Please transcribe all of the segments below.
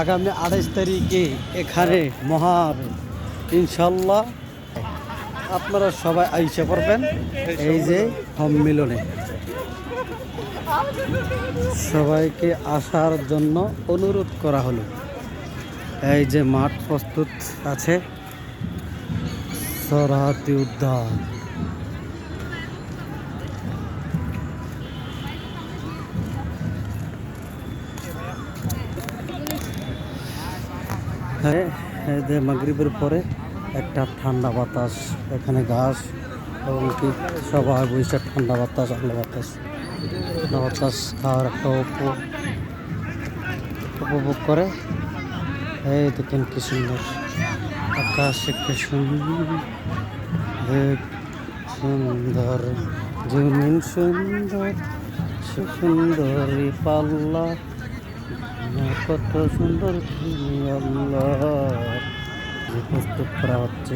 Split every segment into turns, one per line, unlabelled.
আগামী আঠাইশ তারিখে এখানে মহার ইনশাল্লাহ আপনারা সবাই আইসা করবেন এই যে সম্মিলনে। সবাইকে আসার জন্য অনুরোধ করা হলো। এই যে মাঠ প্রস্তুত আছে। সরাহাতি উদ্যান। হ্যাঁ এই পরে একটা ঠান্ডা বাতাস, এখানে ঘাস এবং কি সবাই বসে ঠান্ডা বাতাস আলো বাতাস। ঠান্ডা বাতাস খাওয়ার একটা উপভোগ করে। এই দেখেন কি সুন্দর। আকাশ কি সুন্দর সুন্দর, জমিন সুন্দর, সুন্দরী পাল্লা। কত সুন্দর যে প্রস্তুত করা হচ্ছে।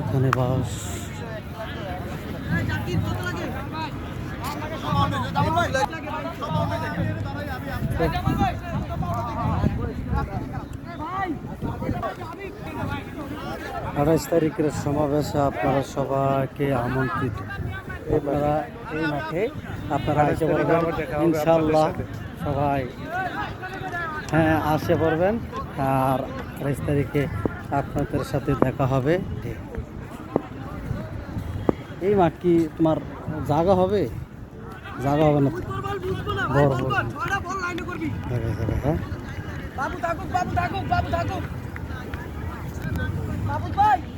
এখানে বাস। আঠাইশ তারিখের সমাবেশে আপনারা সবাইকে আমন্ত্রিত। আপনারা এই মাঠে আপনারা ইনশাল্লাহ সবাই হ্যাঁ আসে পড়বেন। আর আঠাইশ তারিখে আপনাদের সাথে দেখা হবে। এই মাঠ কি তোমার জায়গা হবে? জায়গা হবে না? বড় বড়। হ্যাঁ।
Kapit boy!